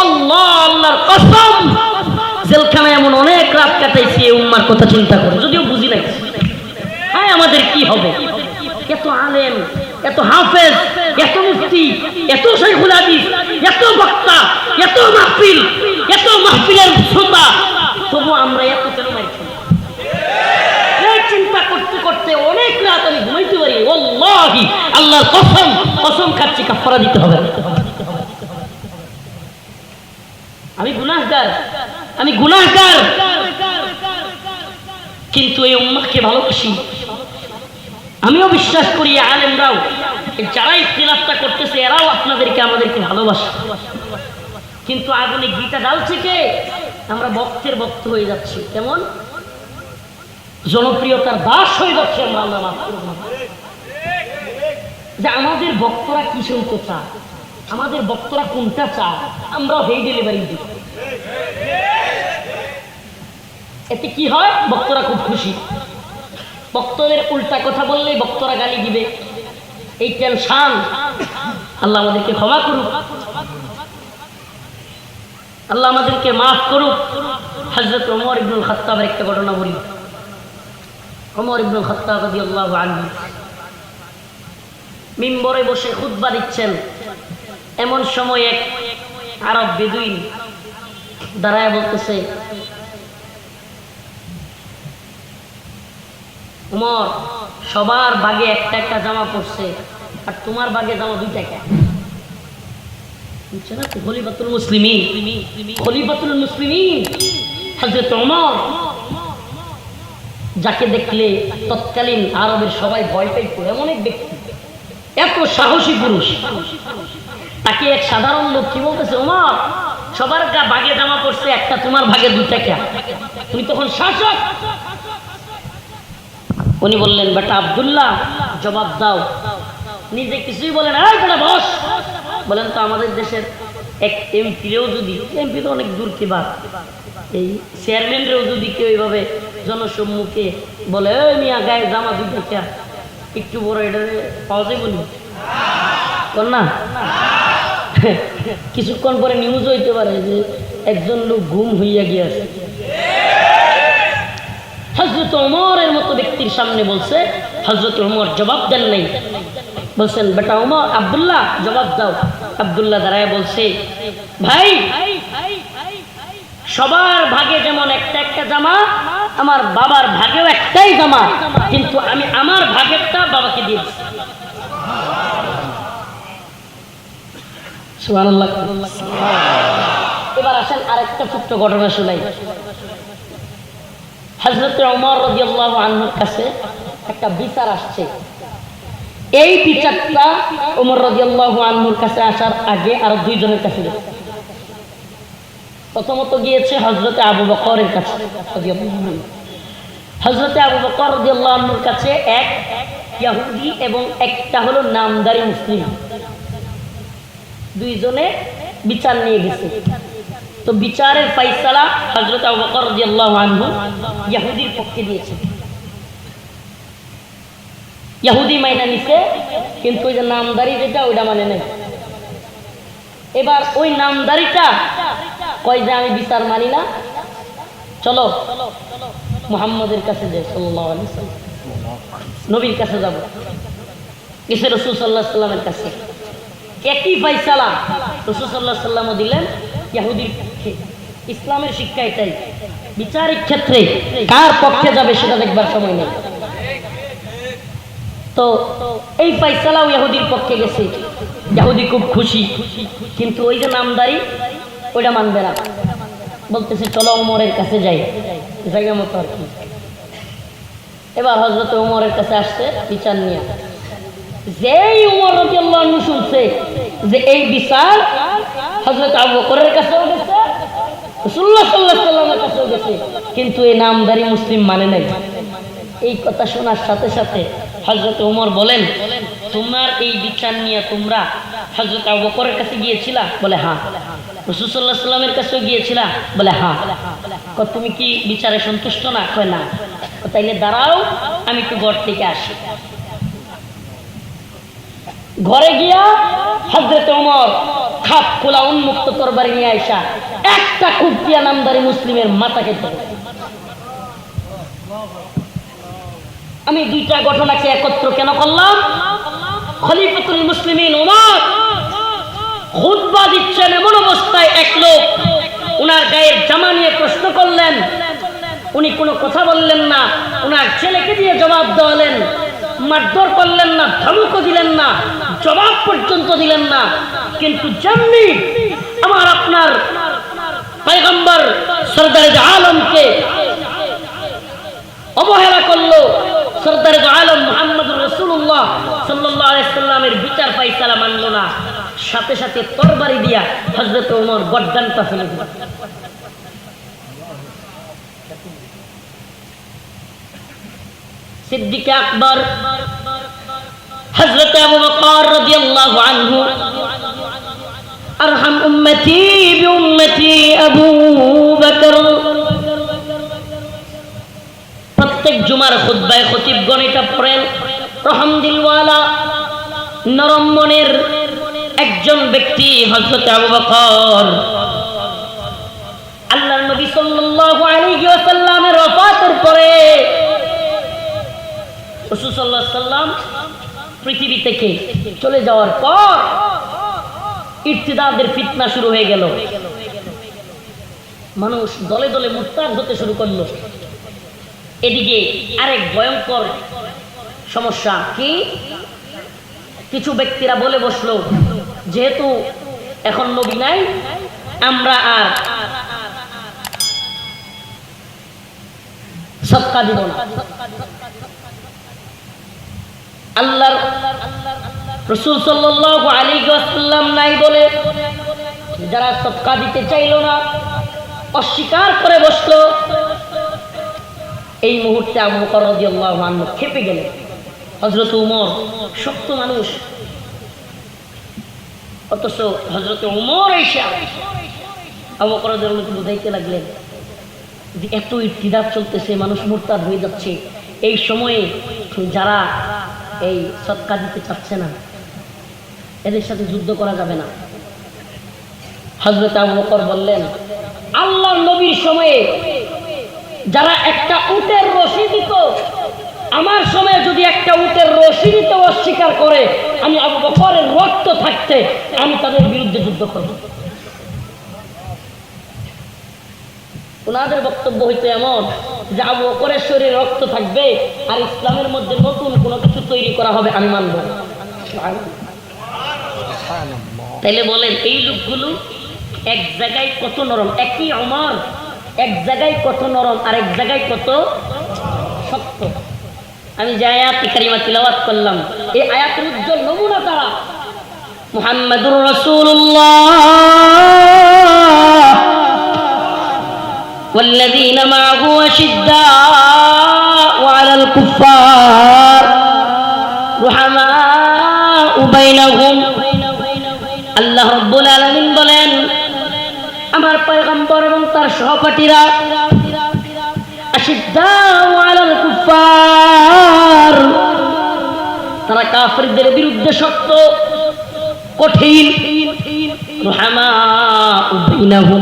আল্লাহ আল্লাহর কসম। জেলখানায় এমন অনেক রাত কাটাইছি, এই উম্মার কথা চিন্তা করে, যদিও বুঝি নাই। হ্যাঁ আমাদের কি হবে? এত আলেম, এত হাফেজ, এত মুফতি, এত শাইখুল হাদিস, এত বক্তা, এত মাহফিল, এত মাহফিলের শ্রোতা। তবু আমরা এত কেন মারছি চিন্তা করতে করতে অনেক রাত আমি ঘুমাইতে পারি। ওল্লাহি আল্লাহর কসম কসম খাচ্ছি কাফারা দিতে হবে আমি গুনাহগার আমি গুনাহগার। কিন্তু এই উম্মাকে ভালোবাসি। আমিও বিশ্বাস করি আলেমরাও যারা ইখতিলাফটা করতেছে, এরাও আপনাদেরকে আমাদেরকে ভালোবাসে। কিন্তু আগুনে গীতা ডালছে কে? আমরা বক্তের বক্ত হয়ে যাচ্ছি। কেমন? জনপ্রিয়তার দাস হয়ে যাচ্ছে আমরা যে আমাদের ভক্তরা কি শুনতে চায় আমাদের ভক্তরা কোনটা চায় আমরাও হেই ডেলিভারি দিই। এতে কি হয়? ভক্তরা খুব খুশি। ভক্তদের উল্টা কথা বললেই ভক্তরা গালি দিবে। এই টেনশন। আল্লাহ আমাদেরকে ক্ষমা করুক। আল্লাহ আমাদেরকে মাফ করুক। হজরত ওমর ইবনুল খত্তাবের একটা ঘটনা বলি। ওমর ইবনুল খত্তাব রাদিয়াল্লাহু আনহু মিম্বরে বসে খুতবা দিচ্ছেন। এমন সময় এক আরব বেদুইন দাঁড়ায় বলতেছে, উমর, সবার বাগে একটা একটা জামা পড়ছে আর তোমার বাগে জামা দুই টাকা বুঝছ না? যাকে দেখলে তৎকালীন আরবের সবাই ভয় পাইত, এমন এক ব্যক্তি, এত সাহসী পুরুষ, তাকে এক সাধারণ লোক কি বলতেছে? ওমর সবার গা বাগে জামা পড়ছে একটা তোমার ভাগে দুই টাকা তুমি তখন শাসক। উনি বললেন, বেটা আব্দুল্লাহ, জবাব দাও। নিজে কিছুই বলেন এই বেটা বস। বলেন তো, আমাদের দেশের এক এমপিরেও যদি এমপি তো অনেক দূর কি বাদ এই চেয়ারম্যানরেও যদি কেউ এইভাবে জনসম্মুখে বলে ওই মিয়া, গায়ে জামা দুই টাকা একটু বড় এটা পাওয়া যায় বলি না। কিছুক্ষণ পরে নিউজ হইতে পারে যে একজন লোক ঘুম হইয়া গিয়েছে। হজরত ওমরের মতো ব্যক্তির সামনে বলছে হজরত ওমর জবাব দেন নাই। বলছেন, বেটা ওমর, আব্দুল্লাহ, জবাব দাও। আব্দুল্লাহ দাঁড়ায় বলছে, ভাই, সবার ভাগে যেমন একটা একটা জামা, আমার বাবার ভাগেও একটাই জামা, কিন্তু আমি আমার ভাগেরটা বাবাকে দিয়ে এবার আসেন আরেকটা ছোট্ট ঘটনা হজরত কাছে একটা বিচার আসছে। এই বিচারটা আনহুর কাছে আসার আগে আরও দুইজনের কাছে প্রথমত গিয়েছে হজরতে আবু বকরের কাছে হজরতে আবু বকর রাদিয়াল্লাহু আনহুর কাছে এক ইয়াহুদি এবং একটা হলো নামদারি মুসলিম। দুইজনে বিচার নিয়ে গেছে। তো বিচারের ফাইসালা হজরত আবু রাদিয়াল্লাহু আনহু ইহুদির পক্ষে দিয়েছে। ইহুদি মাইনা নিছে, কিন্তু ওই যে নামদারি যেটা, ওইটা মানে নেই। এবার ওই নামদারিটা কয় যে আমি বিচার মানি না? চলো, মোহাম্মদের কাছে যাই আলাইহি নবীর কাছে যাব। কিসে রসুল সাল্লাহ সাল্লামের কাছে। একই ফাইসালা রসুল সাল্লাহ সাল্লামও দিলেন, ইয়াহুদির পক্ষে। ইসলামের শিক্ষা এটাই। বিচারিক ক্ষেত্রে কার পক্ষে যাবে সেটা দেখবার সময় নেই। তো এই ফাইসালাও ইহুদির পক্ষে গেছে। ইহুদি খুব খুশি, কিন্তু ওই যে নামদারি, ওইটা মানবে না। বলতেছে, চলো উমরের কাছে যাই। জায়গা মতো আর কি। এবার হজরত উমরের কাছে আসছে বিচার নিয়ে। যেই উমর শুনছে যে এই বিচার আবু বকরের কাছেও গেছে সাল্লামের কাছেও গেছে, কিন্তু এই নামদারি মুসলিম মানে নাই। এই কথা শোনার সাথে সাথে হযরত ওমর বলেন, তোমার এই বিচার নিয়ে তোমরা হযরত আবু বকরের কাছে গিয়েছিলা? বলে হ্যাঁ। রাসূল আলাইহি সাল্লামের কাছেও গিয়েছিলা? বলে হ্যাঁ। তুমি কি বিচারে সন্তুষ্ট না? কয়, না। তাইলে দাঁড়াও, আমি একটু ঘর থেকে আসি। ঘরে গিয়া হজরত ওমর খাপ খোলা উন্মুক্ত তরবারি নিয়ে আইসা একটা কুপ্তিয়া নামদারি মুসলিমের মাথা কেটে আমি দুইটা ঘটনাকে একত্র কেন করলাম? খলিফাতুল মুসলিমিন ওমর খুতবা দিচ্ছেন এমন অবস্থায় এক লোক, উনার গায়ের জামা নিয়ে প্রশ্ন করলেন। উনি কোনো কথা বললেন না, উনার ছেলেকে দিয়ে জবাব দেওয়ালেন মারধর করলেন না ধমকও দিলেন না, জবাব পর্যন্ত দিলেন না। কিন্তু যেমনি আমার আপনার পয়গম্বর সরদার আলমকে অবহেলা করল, সরদার আলম মোহাম্মদ রসুল্লাহ সাল্লামের বিচার পাইসালা মানলো না। সাথে সাথে তরবারি দিয়া হজরত ওমর গড্ডানটা ফেলে দিল সিদ্দিক আকবর হজরত আবু বকর রাদিয়াল্লাহু আনহু, আরহাম উম্মতি আবু বকর। প্রত্যেক জুমার খুদ্বায় খতিবগণ এটা পড়েন। রহম দিলওয়ালা নরম মনের একজন ব্যক্তি হজরত আবু বকর। আল্লাহর নবী সাল্লাল্লাহু আলাইহি ওয়াসাল্লামের ওফাতের পরে রাসূল সাল্লাল্লাহু আলাইহি সাল্লাম পৃথিবী থেকে চলে যাওয়ার পর ইর্তিদাদের ফিতনা শুরু হয়ে গেল। মানুষ দলে দলে মুরতাদ হতে শুরু করল। এদিকে আরেক ভয়ঙ্কর সমস্যা কি? কিছু ব্যক্তিরা বলে বসল, যেহেতু এখন নবী নাই, আমরা আর সৎকা দিব না। আল্লাহর রসুল সাল্লাল্লাহু আলাইহি ওয়াসাল্লাম নাই বলে যারা সৎকা দিতে চাইলো না, অস্বীকার করে বসল, এই মুহূর্তে আবু বকর রাদিয়াল্লাহু আনহু খেপে গেলেন হযরত উমর শক্ত মানুষ। অথচ হযরত উমর এসে আবু বকর রাদিয়াল্লাহু বুঝাইতে লাগলেন যে এত ইর্তিদাব চলতেছে, মানুষ মুরতাদ হয়ে যাচ্ছে। এই সময়ে যারা এই সৎকা দিতে চাচ্ছে না। এদের সাথে যুদ্ধ করা যাবে না। হজরত আবু বললেন আল্লাহ নবীর সময়ে যারা একটা উটের রশি দিত, আমার সময়ে যদি একটা উটের রশি দিতে অস্বীকার করে, আমি আবু বকরের রক্ত থাকতে আমি তাদের বিরুদ্ধে যুদ্ধ করব। ওনাদের বক্তব্য হইতে এমন যে আবু বকরের শরীরে রক্ত থাকবে আর ইসলামের মধ্যে নতুন কোনো কিছু তৈরি করা হবে, আমি মানব। তাইলে বলেন, এই লোকগুলো এক জায়গায় কত নরম? একই অমর, এক জায়গায় কত নরম, আর এক জায়গায় কত শক্ত। আমি যে আয়াত কারিমা তিলাওয়াত করলাম, এই আয়াতের উজ্জ্বল নমুনা তারা। মুহাম্মাদুর রাসূলুল্লাহ। والذين معه أشداء على الكفار رحماء بينهم আল্লাহ রব্বুল আলামিন বলেন আমার পয়গম্বর এবং তার সহপাঠীরা আশিদ্দাউ আলাল কুফার তারা কাফিরদের বিরুদ্ধে শক্ত কঠিন রুহামাউ বাইনাহুম।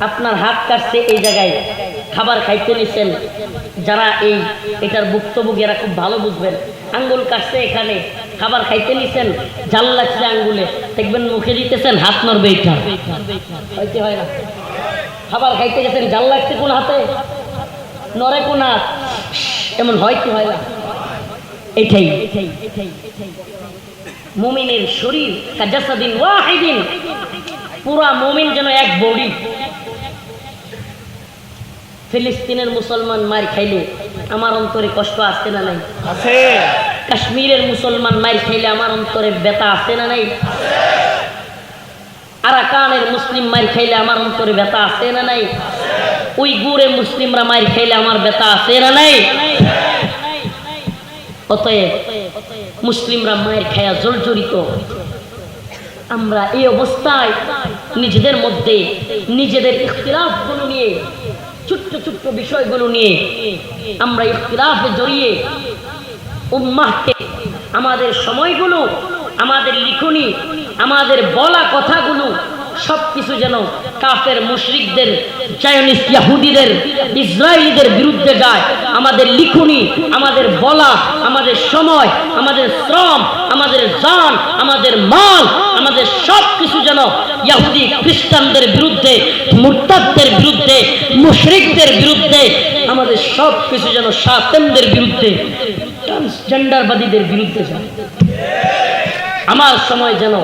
আপনার হাত কাটছে এই জায়গায়, খাবার খাইতে নিছেন। যারা এই, এটার ভুক্তভোগী এরা খুব ভালো বুঝবেন। আঙ্গুল কাটছে এখানে, খাবার খাইতে নিছেন, জাল লাগছে আঙ্গুলে। দেখবেন মুখে দিতেছেন, হাত নড়বে এইটা। হইতে হয় না। খাবার খাইতে গেছেন, জাল লাগছে কোন হাতে? নরে কোন হাত? এমন হয় কি হয় না। এটাই। মুমিনের শরীর কাজাসাদিন ওয়াহিদিন। পুরা মুমিন যেন এক বডি। ফিলিস্তিনের মুসলমান মার খাইলে আমার অন্তরে কষ্ট আসছে না নাই? আছে। কাশ্মীরের মুসলমান মাইর খাইলে আমার অন্তরে ব্যথা আছে না নাই? আরাকানের মুসলিম মাইর খাইলে আমার অন্তরে ব্যথা আছে না নাই? ওই গুড়ে মুসলিমরা মাইর খাইলে আমার ব্যথা আছে না নাই? অতএব মুসলিমরা মায়ের খায়া জর্জরিত। আমরা এই অবস্থায় নিজেদের মধ্যে নিজেদের ইখতিলাফগুলো নিয়ে ছোট্ট ছোট্ট বিষয়গুলো নিয়ে আমরা ইখতিলাফে জড়িয়ে উম্মাহকে, আমাদের সময়গুলো, আমাদের লিখনি, আমাদের বলা কথাগুলো সব কিছু যেন কাফের মুশরিকদের চায়নিস্ট ইয়াহুদিদের ইসরায়েলিদের বিরুদ্ধে যায়। আমাদের লিখনি, আমাদের বলা, আমাদের সময়, আমাদের শ্রম, আমাদের জান, আমাদের মাল, আমাদের সব কিছু যেন ইয়াহুদি খ্রিস্টানদের বিরুদ্ধে, মুরতাদদের বিরুদ্ধে, মুশরিকদের বিরুদ্ধে, আমাদের সব কিছু যেন সাতেমদের বিরুদ্ধে ট্রান্সজেন্ডারবাদীদের বিরুদ্ধে যায়। আমার সময় যেন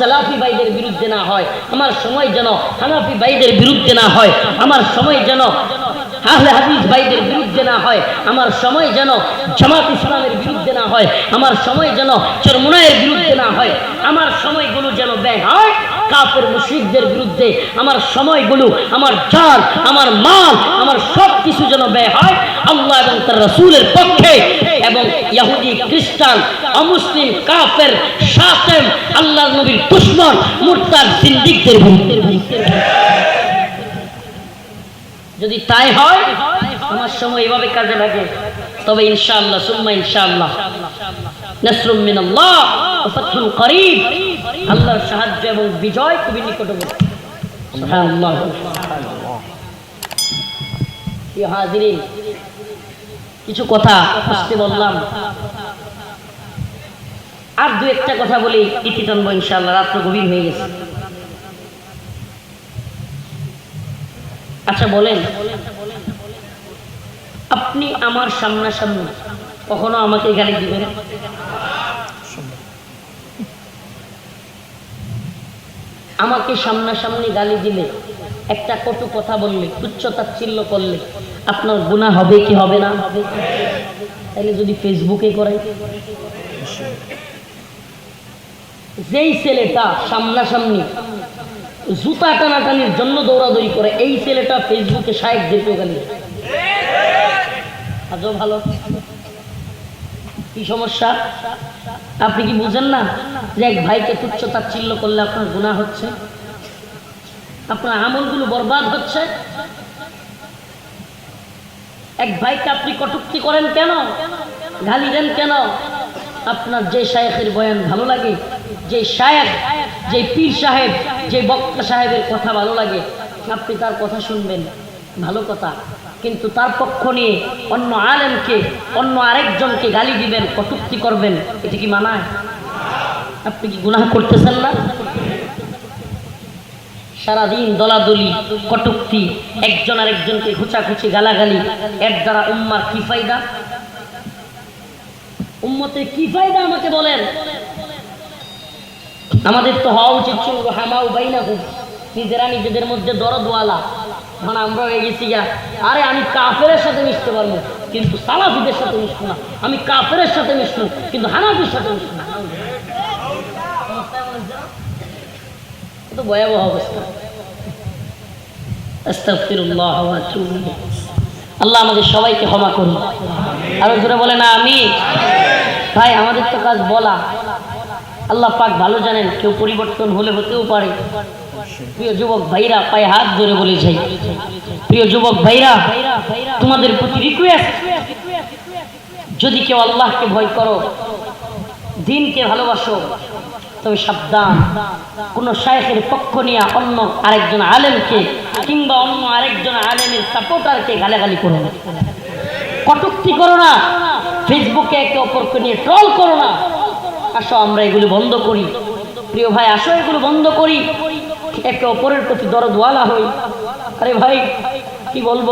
সালাফি ভাইদের বিরুদ্ধে না হয়, আমার সময় যেন হানাফি ভাইদের বিরুদ্ধে না হয়, আমার সময় যেন আহলে হাদিস ভাইদের বিরুদ্ধে না হয়, আমার সময় যেন জামাত ইসলামের বিরুদ্ধে না হয়, আমার সময় যেন চরমুনায়ের বিরুদ্ধে না হয়, আমার সময়গুলো যেন ব্যয় হয়। কাফের মুশরিকদের বিরুদ্ধে আমার সময়গুলো, আমার জান আমার মাল, আমার সব কিছু যেন ব্যয় হয় আল্লাহ এবং তার রসুলের পক্ষে এবং ইয়াহুদি, খ্রিস্টান, অমুসলিম, কাফের সাতেম আল্লাহ নবীর দুশ্মন, মুরতাদ সিন্দিকদের বিরুদ্ধে। যদি তাই হয় আমার সময় এভাবে কাজে লাগে। তবে ইনশাআল্লাহ, সুম্মা ইনশাআল্লাহ। সাহায্য এবং বিজয় খুবই নিকটবর্তী। কিছু কথা আসতে বললাম। আর দু একটা কথা বলি ইতি টানবো ইনশাআল্লাহ, রাত্র গভীর হয়ে গেছে। আচ্ছা বলেন, আপনি আমার সামনাসামনি কখনো আমাকে গালি দিবেন? আমাকে সামনাসামনি গালি দিলে, একটা কটু কথা বললে, তুচ্ছ তাচ্ছিল্য করলে, আপনার গুণা হবে কি হবে না? হবে তাহলে যদি ফেসবুকে করে যেই ছেলেটা সামনাসামনি জুতা টানাটানির জন্য দৌড়াদৌড়ি করে, এই ছেলেটা ফেসবুকে শায়েকদেরকেও গালি দেয়। আজও ভালো? কি সমস্যা? আপনি কি বুঝেন না যে এক ভাইকে তুচ্ছ তাচ্ছিল্য করলে আপনার গুণা হচ্ছে? আপনার আমলগুলো বরবাদ হচ্ছে? এক ভাইকে আপনি কটুক্তি করেন কেন? গালি দেন কেন? আপনার যে শায়েখের বয়ান ভালো লাগে, যে শায়েখ, যে পীর সাহেব, যে বক্তা সাহেবের কথা ভালো লাগে, আপনি তার কথা শুনবেন। ভালো কথা। কিন্তু তার পক্ষ নিয়ে অন্য আলেমকে, অন্য আরেকজনকে গালি দিবেন, কটুক্তি করবেন, এটি কি মানায় আপনি কি গুনাহ করতেছেন না? সারাদিন দলাদলি, কটুক্তি, একজন আরেকজনকে খুচাখুচি গালাগালি, এর দ্বারা উম্মার কি ফায়দা? উম্মতে কি ফায়দা আমাকে বলেন? আমাদের তো হওয়া উচিত ছিল হামাউ বাইনা হুম নিজেরা নিজেদের মধ্যে দরদওয়ালা। মানে আমরা হয়ে গেছি গা আরে আমি কাফেরের সাথে মিশতে পারব, কিন্তু সালাফিদের সাথে মিশবো না। আমি কাফেরের সাথে মিশবো, কিন্তু হানাফির সাথে মিশবো না। তো ভয়াবহ অবস্থা। আল্লাহ আমাদের সবাইকে ক্ষমা করুন। আরও জোরে বলে না আমি ভাই, আমাদের তো কাজ বলা। আল্লাহ পাক ভালো জানেন, কেউ পরিবর্তন হলে হতেও পারে। প্রিয় যুবক ভাইরা, পায়ে হাত ধরে বলে যাই। প্রিয় যুবক ভাইরা, তোমাদের প্রতি যদি কেউ আল্লাহকে ভয় করো, দিনকে ভালোবাসো, তবে সাবধান। কোন শায়েখের পক্ষ নিয়ে অন্য আরেকজন আলেমকে কিংবা অন্য আরেকজন আলেমের সাপোর্টারকে গালাগালি করো না। কটুক্তি করো না। ফেসবুকে একে অপরকে নিয়ে ট্রল করো না। আসো, আমরা এগুলো বন্ধ করি। প্রিয় ভাই, আসো, এগুলো বন্ধ করি। একে অপরের প্রতি দরদওয়ালা হই। আরে ভাই কি বলব?